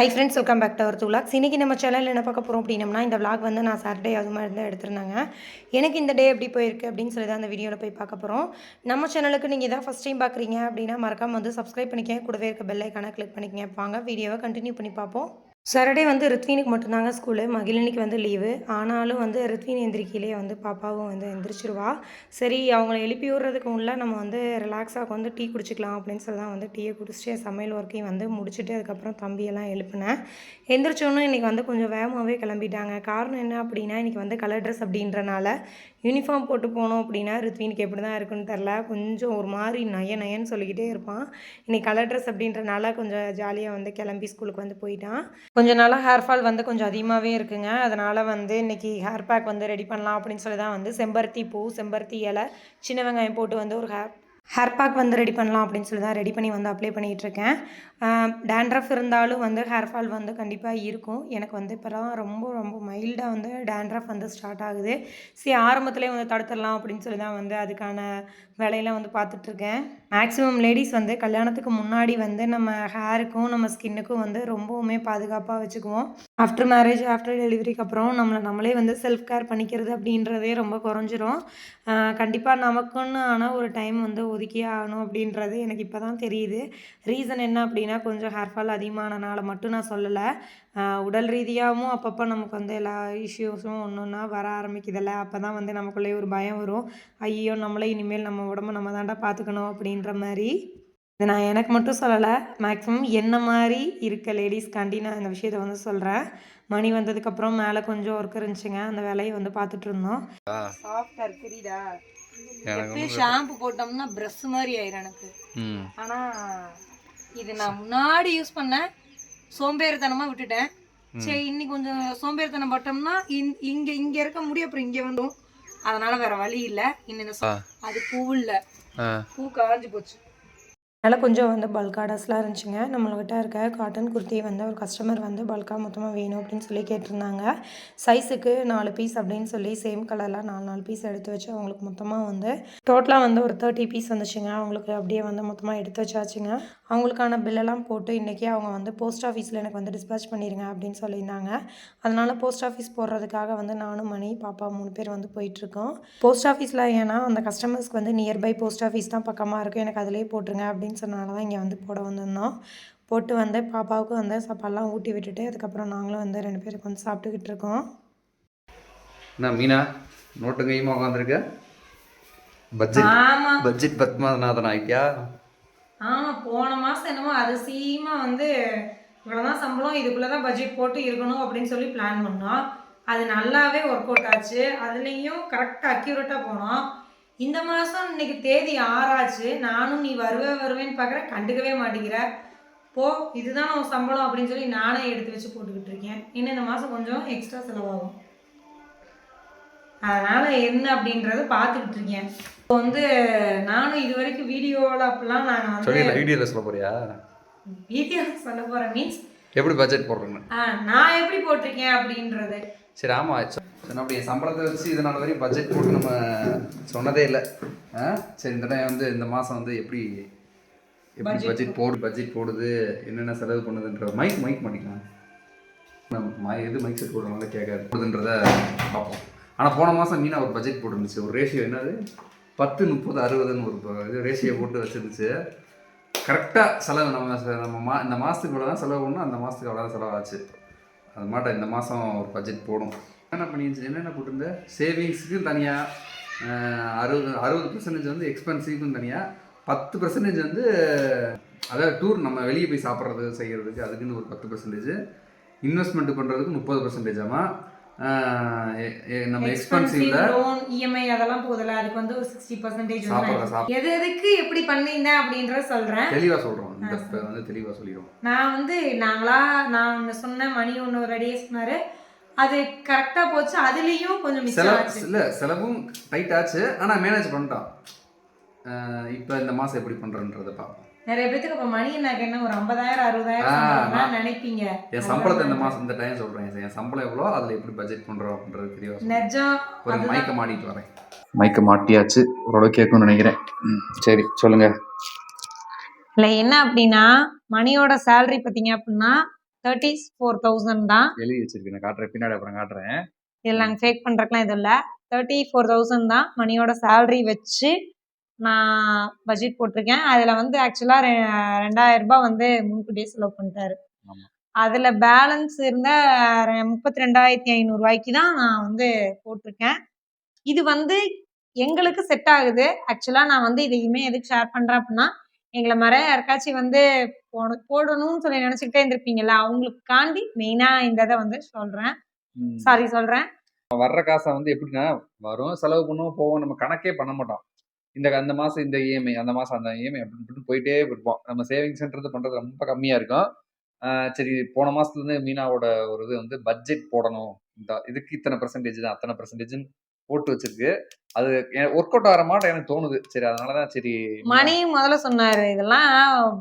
Hi friends welcome back to our vlogs இன்றைக்கி நம்ம சேனலில் என்ன பார்க்க போகிறோம் அப்படின்னம்னா இந்த விளாக் வந்து நான் சாட்டர்டே அது மாதிரி தான் எடுத்திருந்தாங்க. எனக்கு இந்த டே எப்படி போயிருக்கு அப்படின்னு சொல்லி தான் அந்த வீடியோவில் போய் பார்க்க போகிறோம் நம்ம சேனலுக்கு நீங்கள் இதான் ஃபஸ்ட் டைம் பார்க்குறீங்க அப்படின்னா மறக்காமல் வந்து சப்ஸ்கிரைப் பண்ணிக்கங்க. கூடவே இருக்க பெல்லைக்கான கிளிக் பண்ணிக்கங்க. வாங்க வீடியோவை கண்டினியூ பண்ணி பார்ப்போம். சாட்டர்டே வந்து ரித்வினுக்கு மட்டும்தாங்க ஸ்கூலு மகிழினிக்கு வந்து லீவு ஆனாலும் வந்து ரித்வின் எந்திரிக்கையிலே வந்து பாப்பாவும் வந்து எந்திரிச்சிருவா. சரி அவங்கள எழுப்பி விடுறதுக்கு உள்ள நம்ம வந்து ரிலாக்ஸாக வந்து டீ குடிச்சிக்கலாம் அப்படின்னு சொல்லி தான் வந்து டீயை குடிச்சிட்டு சமையல் ஒர்க்கையும் வந்து முடிச்சுட்டு அதுக்கப்புறம் தம்பியெல்லாம் எழுப்பினேன். எந்திரிச்சோன்னு இன்றைக்கி வந்து கொஞ்சம் வேகமாகவே கிளம்பிட்டாங்க. காரணம் என்ன அப்படின்னா இன்றைக்கி வந்து கலர் ட்ரெஸ் அப்படின்றனால யூனிஃபார்ம் போட்டு போனோம் அப்படின்னா ரித்வினுக்கு எப்படி தான் இருக்குன்னு தெரில கொஞ்சம் ஒரு மாதிரி நய நயன்னு சொல்லிக்கிட்டே இருப்பான். இன்றைக்கி கலர் ட்ரெஸ் அப்படின்றனால கொஞ்சம் ஜாலியாக வந்து கிளம்பி ஸ்கூலுக்கு வந்து போயிட்டான். கொஞ்ச நாளாக ஹேர் ஃபால் வந்து கொஞ்சம் அதிகமாகவே இருக்குங்க. அதனால் வந்து இன்றைக்கி ஹேர் பேக் வந்து ரெடி பண்ணலாம் அப்படின்னு சொல்லி தான் வந்து செம்பருத்தி பூ செம்பருத்தி இலை சின்ன வெங்காயம் போட்டு வந்து ஒரு ஹேர் ஹேர் பேக் வந்து ரெடி பண்ணலாம் அப்படின்னு சொல்லி தான் ரெடி பண்ணி வந்து அப்ளை பண்ணிகிட்ருக்கேன். டேண்ட்ரஃப் இருந்தாலும் வந்து ஹேர் ஃபால் வந்து கண்டிப்பாக இருக்கும். எனக்கு வந்து இப்போலாம் ரொம்ப ரொம்ப மைல்டாக வந்து டேண்ட்ரஃப் வந்து ஸ்டார்ட் ஆகுது. சரி ஆரம்பத்துலேயே வந்து தடுத்துடலாம் அப்படின்னு சொல்லி தான் வந்து அதுக்கான வேலையெல்லாம் வந்து பார்த்துட்ருக்கேன். மேக்ஸிமம் லேடிஸ் வந்து கல்யாணத்துக்கு முன்னாடி வந்து நம்ம ஹேருக்கும் நம்ம ஸ்கின்னுக்கும் வந்து ரொம்பவுமே பாதுகாப்பாக வச்சுக்குவோம். ஆஃப்டர் மேரேஜ் ஆஃப்டர் டெலிவரிக்கு அப்புறம் நம்மளை நம்மளே வந்து செல்ஃப் கேர் பண்ணிக்கிறது அப்படின்றதே ரொம்ப குறைஞ்சிரும். கண்டிப்பாக நமக்குன்னு ஆனால் ஒரு டைம் வந்து ஒதுக்கியே ஆகணும் அப்படின்றது எனக்கு இப்போ தான் தெரியுது. ரீசன் என்ன அப்படின்னா கொஞ்சம் ஹேர் ஃபால் அதிகமானனால மட்டும் நான் சொல்லலை. உடல் ரீதியாகவும் அப்பப்போ நமக்கு வந்து எல்லா இஷ்யூஸும் ஒன்று ஒன்றா வர ஆரம்பிக்குதில்ல. அப்போ தான் வந்து நமக்குள்ளே ஒரு பயம் வரும். ஐயோ நம்மளே இனிமேல் நம்ம உடம்ப நம்ம தாண்டா பார்த்துக்கணும் அப்படின்ற மாதிரி. இது நான் எனக்கு மட்டும் சொல்லலை மேக்ஸிமம் என்ன மாதிரி இருக்க லேடிஸ்க்காண்டி நான் இந்த விஷயத்த வந்து சொல்கிறேன் மணி வந்ததுக்கப்புறம் மேலே கொஞ்சம் ஒர்க் இருந்துச்சுங்க அந்த வேலையை வந்து பார்த்துட்டு இருந்தோம். சாஃப்டாக இருக்குதா எப்பயும் ஷாம்பு போட்டோம்னா ப்ரஷ் மாதிரி ஆயிரும் எனக்கு. ஆனால் இது நான் முன்னாடி யூஸ் பண்ணேன் சோம்பேறித்தனமாக விட்டுட்டேன். சரி இன்னைக்கு கொஞ்சம் சோம்பேறித்தனம் பட்டோம்னா இங்கே இங்கே இருக்க முடியும் அப்புறம் இங்கே வந்துடும் அதனால வேற வழி இல்லை. இன்னும் அது பூ இல்லை. பூ காஞ்சு போச்சு. அதனால் கொஞ்சம் வந்து பல்க் ஆர்டர்ஸ்லாம் இருந்துச்சுங்க. நம்மள்கிட்ட இருக்க காட்டன் குர்த்தி வந்து ஒரு கஸ்டமர் வந்து பல்காக மொத்தமாக வேணும் அப்படின்னு சொல்லி கேட்டிருந்தாங்க. சைஸுக்கு நாலு பீஸ் அப்படின்னு சொல்லி சேம் கலரில் நாலு நாலு பீஸ் எடுத்து வச்சு அவங்களுக்கு மொத்தமாக வந்து டோட்டலாக வந்து ஒரு தேர்ட்டி பீஸ் வந்துச்சுங்க. அவங்களுக்கு அப்படியே வந்து மொத்தமாக எடுத்து வச்சாச்சுங்க. அவங்களுக்கான பில்லெல்லாம் போட்டு இன்றைக்கி அவங்க வந்து போஸ்ட் ஆஃபீஸில் எனக்கு வந்து டிஸ்பேச் பண்ணிடுங்க அப்படின்னு சொல்லியிருந்தாங்க. அதனால் போஸ்ட் ஆஃபீஸ் போடுறதுக்காக வந்து நானும் மணி பாப்பா மூணு பேர் வந்து போயிட்டுருக்கோம். போஸ்ட் ஆஃபீஸில் ஏன்னா அந்த கஸ்டமர்ஸ்க்கு வந்து நியர்பை போஸ்ட் ஆஃபீஸ் தான் பக்கமாக இருக்கும். எனக்கு அதிலே போட்டுருங்க அப்படின்னு சொன்னனால தான் இங்கே வந்து போட வந்திருந்தோம். போட்டு வந்து பாப்பாவுக்கு வந்து சாப்பாடெல்லாம் ஊட்டி விட்டுட்டு அதுக்கப்புறம் நாங்களும் வந்து ரெண்டு பேருக்கு வந்து சாப்பிட்டுக்கிட்டு இருக்கோம். என்ன மீனா நோட்டு கையுமா உட்காந்துருக்க? பட்ஜெட் பட்ஜெட் பத்மநாதன் ஆயிட்டியா? ஆமாம் போன மாதம் என்னமோ அதிசயமாக வந்து இவ்வளோதான் சம்பளம் இதுக்குள்ளே தான் பட்ஜெட் போட்டு இருக்கணும் அப்படின்னு சொல்லி பிளான் பண்ணோம். அது நல்லாவே ஒர்க் அவுட் ஆச்சு. அதுலேயும் கரெக்டாக அக்யூரேட்டாக போனோம். இந்த மாதம் இன்னைக்கு தேதி ஆறாச்சு. நானும் நீ வருவே வருவேன்னு பார்க்குறேன் கண்டுக்கவே மாட்டேங்கிற. போ இதுதான் உன் சம்பளம் அப்படின்னு சொல்லி நானே எடுத்து வச்சு போட்டுக்கிட்டு இருக்கேன். இன்னும் இந்த மாதம் கொஞ்சம் எக்ஸ்ட்ரா செலவாகும். அதனால என்ன அப்படின்றத பார்த்துக்கிட்டு இருக்கேன். இப்போ வந்து நானும் இது வரைக்கும் வீடியோவில் அப்படிலாம் நான் வந்து வீடியோவில் சொல்ல போறியா? வீடியோ சொல்ல போகிறேன் மீன்ஸ் எப்படி பட்ஜெட் போடுறேன்னு? நான் எப்படி போட்டிருக்கேன் அப்படின்றது. சரி ஆமாம் என் சம்பளத்தை வச்சு இதனால வரையும் பட்ஜெட் போட்டு நம்ம சொன்னதே இல்லை. ஆ? சரி இந்த டைம் வந்து இந்த மாதம் வந்து எப்படி எப்படி பட்ஜெட் போடு பட்ஜெட் போடுது என்னென்ன செலவு பண்ணுதுன்ற மைக் மைக் பண்ணிக்கலாம் நம்ம எது மைக் செட் போடுறதுனால கேட்காது. போடுதுன்றத பார்ப்போம். ஆனால் போன மாதம் மீனா ஒரு பட்ஜெட் போட்டுருந்துச்சு. ஒரு ரேஷியோ என்னது? பத்து முப்பது அறுபதுன்னு ஒரு இது ரேஷியோ போட்டு வச்சிருந்துச்சு. கரெக்டாக செலவு நம்ம நம்ம மா இந்த மாதத்துக்கு இவ்வளோ தான் செலவு பண்ணணும் அந்த மாதத்துக்கு அவ்வளோ தான் செலவாச்சு. அது மாட்ட இந்த மாதம் ஒரு பட்ஜெட் போடும் என்ன பண்ணிருந்துச்சு என்னென்ன போட்டிருந்த? சேவிங்ஸுக்கும் தனியாக அறுபது அறுபது பர்சன்டேஜ் வந்து எக்ஸ்பென்சிவ்க்கும் தனியாக பத்து பர்சன்டேஜ் வந்து அதாவது டூர் நம்ம வெளியே போய் சாப்பிட்றது செய்கிறதுக்கு அதுக்குன்னு ஒரு பத்து பர்சன்டேஜ் இன்வெஸ்ட்மெண்ட் பண்ணுறதுக்கு முப்பது பர்சன்டேஜ் ஆமாம் நம்ம எக்ஸ்பென்சிவ்ல லோன் இஎம்ஐ அதெல்லாம் போதில்ல. அதுக்கு வந்து ஒரு சிக்ஸ்டி பர்சன்டேஜ் சாப்பிட்ற சாப்பிட எது எதுக்கு எப்படி பண்ணியிருந்தேன் அப்படின்றத சொல்கிறோம் இந்த இப்ப வந்து தெளிவாக சொல்லிடுவோம். நான் வந்து நாங்களா நான் சொன்னேன் மணி ஒன்று ஒரு அடியே சொன்னார். அது கரெக்டாக போச்சு. அதுலேயும் கொஞ்சம் மிஸ் செலவு ஆச்சு. இல்லை செலவும் டைட் ஆச்சு. ஆனால் மேனேஜ் பண்ணிட்டோம். இப்போ இந்த மாதம் எப்படி பண்ணுறன்றதை பார்ப்போம். நிறைய பேத்துக்கு இப்போ மணி எனக்கு என்ன? ஒரு ஐம்பதாயிரம் அறுபதாயிரம் நினைப்பீங்க. என் சம்பளத்தை இந்த மாதம் இந்த டைம் சொல்கிறேன் என் சம்பளம் எவ்வளோ அதில் எப்படி பட்ஜெட் பண்ணுறோம் அப்படின்றது தெளிவாக நிஜம் ஒரு. மைக்கை மாட்டிட்டு வரேன். மைக்கை மாட்டியாச்சு. ஓரளவு கேட்கும்னு நினைக்கிறேன். சரி சொல்லுங்க. இல்லை என்ன அப்படின்னா மணியோட சேலரி பார்த்தீங்க அப்படின்னா தேர்ட்டி ஃபோர் தௌசண்ட் தான். எழுதி வச்சிருக்கேன். நான் காட்டுறேன். பின்னாடி அப்புறம் காட்டுறேன். இதில் நாங்கள் ஃபேக் பண்ணுறதுக்குலாம் எதுவும் இல்லை. தேர்ட்டி ஃபோர் தௌசண்ட் தான் மணியோட சேலரி வச்சு நான் பட்ஜெட் போட்டிருக்கேன். அதில் வந்து ஆக்சுவலாக ரெண்டாயிரம் ரூபாய் வந்து முன்கூட்டியே செலவு பண்ணிட்டாரு. அதில் பேலன்ஸ் இருந்த ரெ- முப்பத்தி ரெண்டாயிரத்தி ஐநூறுரூவாய்க்கு தான் நான் வந்து போட்டிருக்கேன். இது வந்து எங்களுக்கு செட் ஆகுது. ஆக்சுவலாக நான் வந்து இதையுமே எதுக்கு ஷேர் பண்ணுறேன் அப்படின்னா எங்களை மாதிரி யாருக்காச்சும் வந்து போட போடணும்னு சொல்லி நினச்சிக்கிட்டே இருந்திருப்பீங்கல்ல அவங்களுக்காண்டி மெயினாக இந்த இதை வந்து சொல்கிறேன் ம். சாரி சொல்கிறேன் வர்ற காசை வந்து எப்படின்னா வரும் செலவு பண்ணுவோம் போவோம் நம்ம கணக்கே பண்ண மாட்டோம். இந்த அந்த மாசம் இந்த இஎம்ஐ அந்த மாசம் அந்த இஎம்ஐ அப்படின்னு போயிட்டே இருப்போம். நம்ம சேவிங்ஸ்ன்றது பண்றது ரொம்ப கம்மியா இருக்கும். சரி போன மாசத்துல இருந்து மீனாவோட ஒரு இது வந்து பட்ஜெட் போடணும். இந்த இதுக்கு இத்தனை பர்சன்டேஜ் தான் அத்தனை பர்சன்டேஜ்னு போட்டு வச்சிருக்கு. அது ஒர்க் அவுட் ஆகிற மாட்டோம் எனக்கு தோணுது. சரி அதனாலதான் சரி மணி முதல்ல சொன்னாரு இதெல்லாம்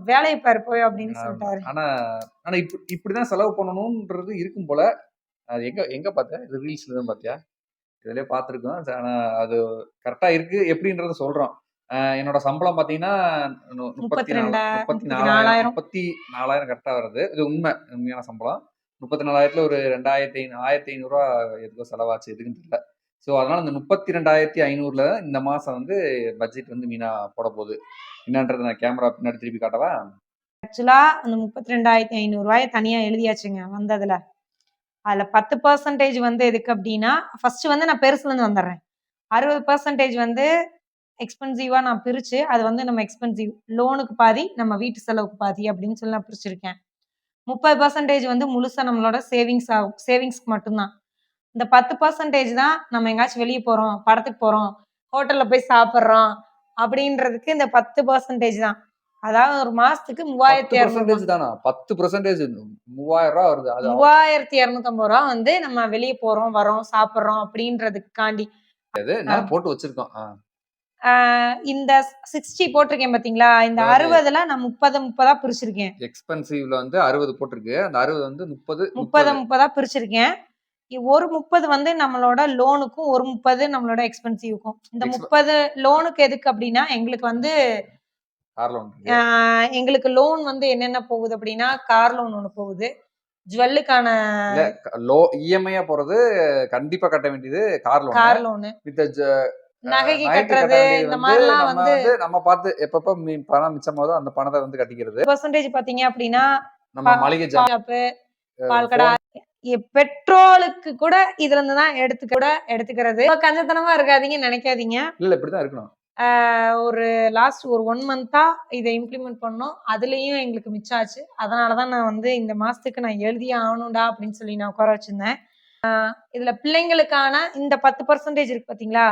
வேலையை பாரு போய் அப்படின்னு சொல்லிட்டாரு. ஆனா ஆனா இப்ப இப்படிதான் செலவு பண்ணணும்ன்றது இருக்கும் போல. அது எங்க எங்க பார்த்த? இது ரீல்ஸ்ல தான் பார்த்தியா? இதுலயே பார்த்துருக்கோம். ஆனா அது கரெக்டா இருக்கு எப்படின்றத சொல்றோம். என்னோட சம்பளம் பாத்தீங்கன்னா முப்பத்தி முப்பத்தி நாலாயிரம் நாலாயிரம். முப்பத்தி நாலாயிரம் கரெக்டா வருது இது உண்மை உண்மையான சம்பளம். முப்பத்தி நாலாயிரத்துல ஒரு ரெண்டாயிரத்தி ஐநூறு ஆயிரத்தி ஐநூறுரூவா எதுக்கோ செலவாச்சு எதுக்குன்னு தெரியல. ஸோ அதனால இந்த முப்பத்தி ரெண்டாயிரத்தி ஐநூறுல இந்த மாசம் வந்து பட்ஜெட் வந்து மீனா போட போகுது என்னன்றது நான் கேமரா பின்னாடி திருப்பி காட்டவா? ஆக்சுவலா அந்த முப்பத்தி ரெண்டாயிரத்தி ஐநூறு ரூபாய தனியா எழுதியாச்சுங்க வந்ததுல. அதுல பத்து பர்சன்டேஜ் வந்து எதுக்கு அப்படின்னா ஃபர்ஸ்ட் வந்து நான் பெருசுல இருந்து வந்துடுறேன் அறுபது பர்சன்டேஜ் வந்து எக்ஸ்பென்சிவா நான் பிரிச்சு அது வந்து நம்ம எக்ஸ்பென்சிவ் லோனுக்கு பாதி நம்ம வீட்டு செலவுக்கு பாதி அப்படின்னு சொல்லி நான் பிரிச்சிருக்கேன். முப்பது பர்சன்டேஜ் வந்து முழுசா நம்மளோட சேவிங்ஸ் ஆகும் சேவிங்ஸ்க்கு மட்டும்தான். இந்த பத்து பர்சன்டேஜ் தான் நம்ம எங்காச்சும் வெளியே போறோம் படத்துக்கு போறோம் ஹோட்டல்ல போய் சாப்பிட்றோம் அப்படின்றதுக்கு இந்த பத்து பர்சன்டேஜ் தான். அதாவது ஒரு மாசத்துக்கு மூவாயிரத்தி இரநூறு தானா? பத்து பர்சன்டேஜ் மூவாயிரம் ரூபா வருது. அது மூவாயிரத்தி இரநூத்தம்பது ரூபா வந்து நம்ம வெளியே போறோம் வரோம் சாப்பிட்றோம் அப்படின்றதுக்காண்டி. நான் போட்டு வச்சிருக்கோம். இந்த சிக்ஸ்டி போட்டிருக்கேன் பாத்தீங்களா? இந்த அறுபதுல நான் முப்பது முப்பதா பிரிச்சிருக்கேன். எக்ஸ்பென்சிவ்ல வந்து அறுபது போட்டிருக்கு. அந்த அறுபது வந்து முப்பது. முப்பது முப்பதா பிரிச்சிருக்கேன். ஒரு முப்பது வந்து நம்மளோட லோனுக்கும் ஒரு முப்பது நம்மளோட எக்ஸ்பென்சிவ்க்கும் இந்த முப்பது லோனுக்கு எதுக்கு அப்படின்னா எங்களுக்கு வந்து எங்களுக்கு லோன் வந்து என்னென்ன போகுது அப்படின்னா கார் லோன் ஒன்று போகுது. ஜுவல்லுக்கான லோ இஎம்ஐயா போறது கண்டிப்பா கட்ட வேண்டியது car loan car loan with நகைக்கு கட்டுறது இந்த மாதிரிலாம் வந்து நம்ம பார்த்து எப்பப்ப பணம் மிச்சமாவதோ அந்த பணத்தை வந்து கட்டிக்கிறது. பெர்சன்டேஜ் பாத்தீங்க அப்படின்னா நம்ம மளிகை ஷாப்பு பால் கடை பெட்ரோலுக்கு கூட இதுல இருந்து தான் எடுத்து கூட எடுத்துக்கிறது. கஞ்சத்தனமா இருக்காதீங்க நினைக்காதீங்க. இல்ல இப்படிதான் இருக்கணும். ஒரு லாஸ்ட் ஒரு ஒன் மந்தா இதை இம்ப்ளிமெண்ட் பண்ணோம். அதுலயும் எங்களுக்கு மிச்சம் ஆச்சு. அதனாலதான் நான் வந்து இந்த மாசத்துக்கு நான் எழுதியே ஆகணும்டா அப்படின்னு சொல்லி நான் உட்கார வச்சிருந்தேன். இதுல பிள்ளைங்களுக்கான இந்த பத்து பர்சன்டேஜ் இருக்கு பாத்தீங்களா?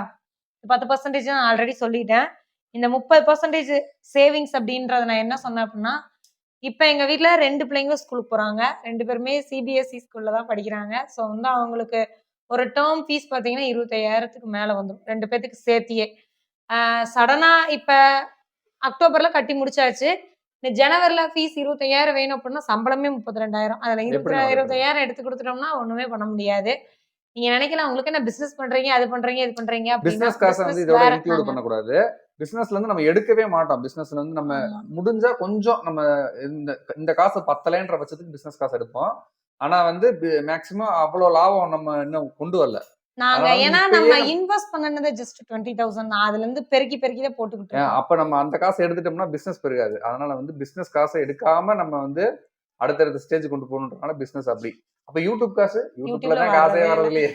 இந்த பத்து பர்சன்டேஜ் நான் ஆல்ரெடி சொல்லிட்டேன். இந்த முப்பது பர்சன்டேஜ் சேவிங்ஸ் அப்படின்றத நான் என்ன சொன்னேன் அப்படின்னா இப்போ எங்க வீட்ல ரெண்டு பிள்ளைங்களும் ஸ்கூலுக்கு போறாங்க. ரெண்டு பேருமே சிபிஎஸ்சி ஸ்கூல்ல தான் படிக்கிறாங்க. ஸோ வந்து அவங்களுக்கு ஒரு டேர்ம் ஃபீஸ் பார்த்தீங்கன்னா இருபத்தையாயிரத்துக்கு மேலே வந்துடும் ரெண்டு பேத்துக்கு சேர்த்தியே. சடனா இப்போ அக்டோபர்ல கட்டி முடிச்சாச்சு. இந்த ஜனவரில ஃபீஸ் இருபத்தையாயிரம் வேணும் அப்படின்னா சம்பளமே முப்பத்தி ரெண்டாயிரம் அதுல இருபத்தி இருபத்தையாயிரம் எடுத்து கொடுத்துட்டோம்னா ஒண்ணுமே பண்ண முடியாது. நீங்க நினைக்கலாம் உங்களுக்கு என்ன பிசினஸ் பண்றீங்க அது பண்றீங்க இது பண்றீங்க அப்படின்னா பிசினஸ் காசை வந்து இதோட. இன்க்ளூட். பண்ணக்கூடாது. பிசினஸ்ல இருந்து நம்ம எடுக்கவே மாட்டோம். பிசினஸ்ல இருந்து நம்ம. முடிஞ்சா கொஞ்சம் நம்ம இந்த இந்த காசு பத்தலைன்ற பட்சத்துக்கு பிசினஸ் காசு எடுப்போம். ஆனா வந்து மேக்சிமம் அவ்வளவு லாபம் நம்ம இன்னும் கொண்டு வரல. நாங்க ஏன்னா நம்ம இன்வெஸ்ட் பண்ணனது ஜஸ்ட் டுவெண்ட்டி தௌசண்ட் அதுல இருந்து பெருக்கி பெருக்கி தான் போட்டுக்கிட்டு. அப்ப நம்ம அந்த காசை எடுத்துட்டோம்னா பிசினஸ் பெருகாது. அதனால வந்து பிசினஸ் காசை எடுக்காம நம்ம வந்து அடுத்தடுத்த ஸ்டேஜ் கொண்டு போகணுன்றனால பிசினஸ் அப்படி. அப்ப யூடியூப் காசு யூடியூப்ல தான் காசே வர்றது இல்லையே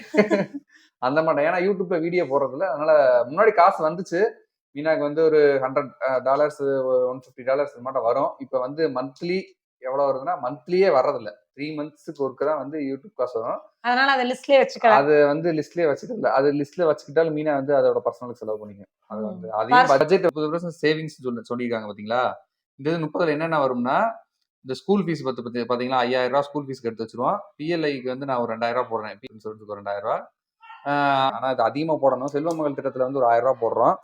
அந்த மாட்டேன் ஏன்னா யூடியூப்ல வீடியோ போடுறதுல அதனால முன்னாடி காசு வந்துச்சு. மீனாக்கு வந்து ஒரு hundred dollars one fifty dollars மட்டும் வரும். இப்போ வந்து மந்த்லி எவ்வளவு வருதுன்னா மந்த்லியே வர்றதில்ல. த்ரீ மந்த்ஸுக்கு ஒருக்க தான் வந்து யூடியூப் காசு வரும். அதனால அதை லிஸ்ட்லயே வச்சுக்கலாம். அது வந்து லிஸ்ட்லயே வச்சுக்கல அது லிஸ்ட்ல வச்சுக்கிட்டாலும் மீனா வந்து அதோட பர்சனலுக்கு செலவு பண்ணிக்கும். அது. வந்து அதையும் பட்ஜெட் முப்பது பர்சன்ட் சேவிங்ஸ் சொல்ல சொல்லியிருக்காங்க பாத்தீங்களா? இந்த இது முப்பதுல என்னென்ன வரும்னா இந்த ஸ்கூல் ஃபீஸ் பத்தி பத்தி பாத்தீங்களா? ஐயாயிரம் ரூபாய் ஸ்கூல் ஃபீஸ்க்கு எடுத்து வச்சிருவோம். பிஎல்ஐக்கு வந்து நான் ஒரு ரெண்டாயிரம் ரூபாய் போடுறேன். இன்சூரன்ஸுக்கு ஒரு ரெண்டாயிரம் ஆஹ் ஆனா இது அதிகமா போடணும். செல்வ மகள் திட்டத்துல வந்து ஒரு ஆயிரம் ரூபாய் போடுறோம்.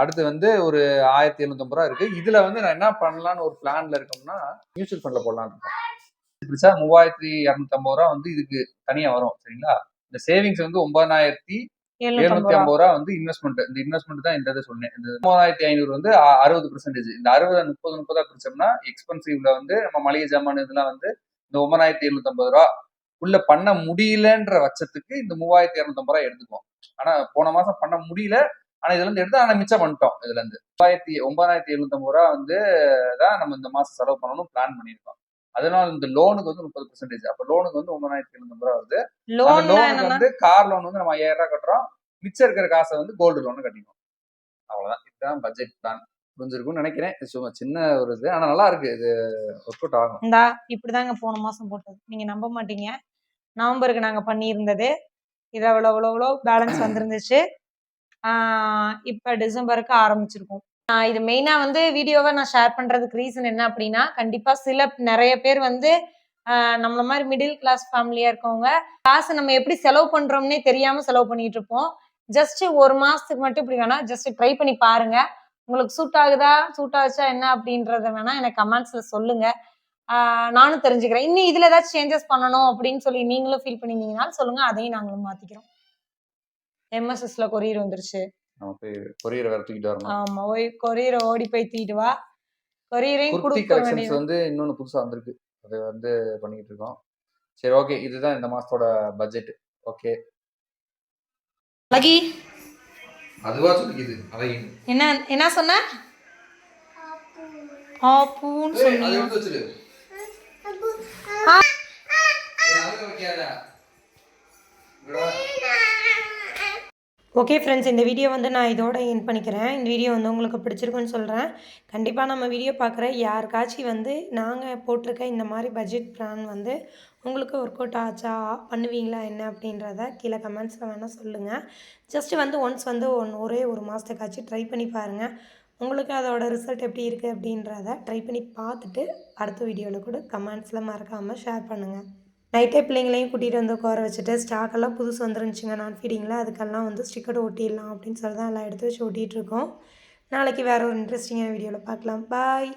அடுத்து வந்து ஒரு ஆயிரத்தி எழுநூத்தம்பது ரூபா இருக்கு. இதுல வந்து நான் என்ன பண்ணலாம்னு ஒரு பிளான்ல இருக்கோம்னா மியூச்சுவல் ஃபண்ட்ல போடலாம்னு இருக்கோம். பிடிச்சா மூவாயிரத்தி இரநூத்தம்பது ரூபா வந்து இதுக்கு தனியா வரும் சரிங்களா? இந்த சேவிங்ஸ் வந்து ஒன்பதாயிரத்தி எழுநூத்தி. ஐம்பது ரூபா வந்து இன்வெஸ்ட்மெண்ட் இந்த இன்வெஸ்ட்மெண்ட் தான் இந்த இதை சொன்னேன். இந்த மூவாயிரத்தி ஐநூறு வந்து அறுபது பெர்சன்டேஜ் இந்த அறுபது முப்பது முப்பதா பிரிச்சோம்னா எக்ஸ்பென்சிவ்ல வந்து நம்ம மளிகை ஜாமான் இதெல்லாம் வந்து இந்த ஒன்பதாயிரத்தி எழுநூத்தம்பது ரூபா. உள்ள பண்ண முடியலன்ற பட்சத்துக்கு இந்த மூவாயிரத்தி இரநூத்தம்பது ரூபா எடுத்துக்குவோம். ஆனா போன மாசம் பண்ண முடியல. ஆனா இதுல இருந்து எடுத்து ஆனா மிச்சம் பண்ணிட்டோம் இதுல இருந்து. மூவாயிரத்தி ஒன்பதாயிரத்தி எழுநூத்தம்பது ரூபா வந்து தான் நம்ம இந்த மாசம் செலவு பண்ணணும் பிளான் பண்ணியிருக்கோம். அதனால இந்த லோனுக்கு வந்து முப்பது பர்சன்டேஜ் அப்ப லோனுக்கு வந்து ஒன்பதாயிரத்தி எழுநூத்தம்பது ரூபா வருது. லோனுக்கு என்னன்னா வந்து கார் லோன் வந்து நம்ம ஐயாயிரம் ரூபாய் கட்டுறோம். மிச்சம் இருக்கிற காசை வந்து கோல்டு லோன் கட்டிக்குவோம். அவ்வளவுதான். இதுதான் பட்ஜெட் பிளான் புரிஞ்சிருக்கும்னு நினைக்கிறேன். சும்மா சின்ன ஒரு இது. ஆனா நல்லா இருக்கு. இது ஒர்க் அவுட் ஆகும். இந்தா இப்படிதாங்க போன மாசம் போட்டது. நீங்க நம்ப மாட்டீங்க. நவம்பருக்கு நாங்க பண்ணியிருந்தது. இது அவ்வளோ அவ்வளோ அவ்வளோ பேலன்ஸ் வந்திருந்துச்சு. இப்போ டிசம்பருக்கு ஆரம்பிச்சிருக்கோம். இது மெயினாக வந்து வீடியோவை நான் ஷேர் பண்ணுறதுக்கு ரீசன் என்ன அப்படின்னா கண்டிப்பாக சில நிறைய பேர் வந்து நம்மள மாதிரி மிடில் கிளாஸ் ஃபேமிலியாக இருக்கவங்க காசு நம்ம எப்படி செலவு பண்ணுறோம்னே தெரியாமல் செலவு பண்ணிட்டு இருப்போம். ஜஸ்ட் ஒரு மாதத்துக்கு மட்டும் இப்படி வேணா ஜஸ்ட் ட்ரை பண்ணி பாருங்க. உங்களுக்கு சூட் ஆகுதா? சூட் ஆச்சா? என்ன அப்படின்றத வேணா எனக்கு கமெண்ட்ஸில் சொல்லுங்க. நானும் தெரிஞ்சுக்கிறேன். இன்னும் இதில் ஏதாச்சும் சேஞ்சஸ் பண்ணணும் அப்படின்னு சொல்லி நீங்களும் ஃபீல் பண்ணியிருந்தீங்கனாலும் சொல்லுங்க. அதையும் நாங்களும் மாற்றிக்கிறோம் எம்எஸ்எஸ்ல கொரியர் வந்துருச்சு. நம்ம போய் கொரியர் வேற தூக்கிட்டு வரணும். ஆமா ஓய் கொரியரை ஓடி போய் தூக்கிட்டு வா. கொரியரையும் கொடுக்க வேண்டியது. வந்து இன்னொன்னு புதுசா வந்திருக்கு. அது வந்து பண்ணிட்டு இருக்கோம். சரி ஓகே இதுதான் இந்த மாசத்தோட பட்ஜெட் ஓகே அழகி அதுவா சொல்லிக்குது? அழகி என்ன என்ன சொன்ன? ஆப்பூன்னு சொன்னியா ஓகே ஃப்ரெண்ட்ஸ் இந்த வீடியோ வந்து நான் இதோட என் பண்ணிக்கிறேன். இந்த வீடியோ வந்து உங்களுக்கு பிடிச்சிருக்குன்னு சொல்கிறேன் கண்டிப்பாக நம்ம வீடியோ பார்க்குற யாருக்காச்சும் வந்து நாங்கள் போட்டிருக்க இந்த மாதிரி பட்ஜெட் பிளான் வந்து உங்களுக்கு ஒர்க் அவுட் ஆச்சா பண்ணுவீங்களா என்ன அப்படின்றத கீழே கமெண்ட்ஸில் வேணால் சொல்லுங்கள் ஜஸ்ட்டு வந்து ஒன்ஸ் வந்து ஒன் ஒரே ஒரு மாதத்துக்காச்சும் ட்ரை பண்ணி பாருங்கள் உங்களுக்கு அதோட ரிசல்ட் எப்படி இருக்குது அப்படின்றத ட்ரை பண்ணி பார்த்துட்டு அடுத்த வீடியோவில் கூட கமெண்ட்ஸில் மறக்காமல் ஷேர் பண்ணுங்கள் நைட்டே பிள்ளைங்களையும் கூட்டிகிட்டு வந்து உட்கார வச்சுட்டு ஸ்டாக்கெல்லாம் புதுசு வந்துருந்துச்சுங்க நான் ஃபீடிங்கில் அதுக்கெல்லாம் வந்து ஸ்டிக்கர் ஒட்டிடலாம் அப்படின்னு சொல்லி தான் எல்லாம் எடுத்து வச்சு ஒட்டிகிட்ருக்கோம் நாளைக்கு வேறு ஒரு இன்ட்ரெஸ்டிங்கான வீடியோவில் பார்க்கலாம். பாய்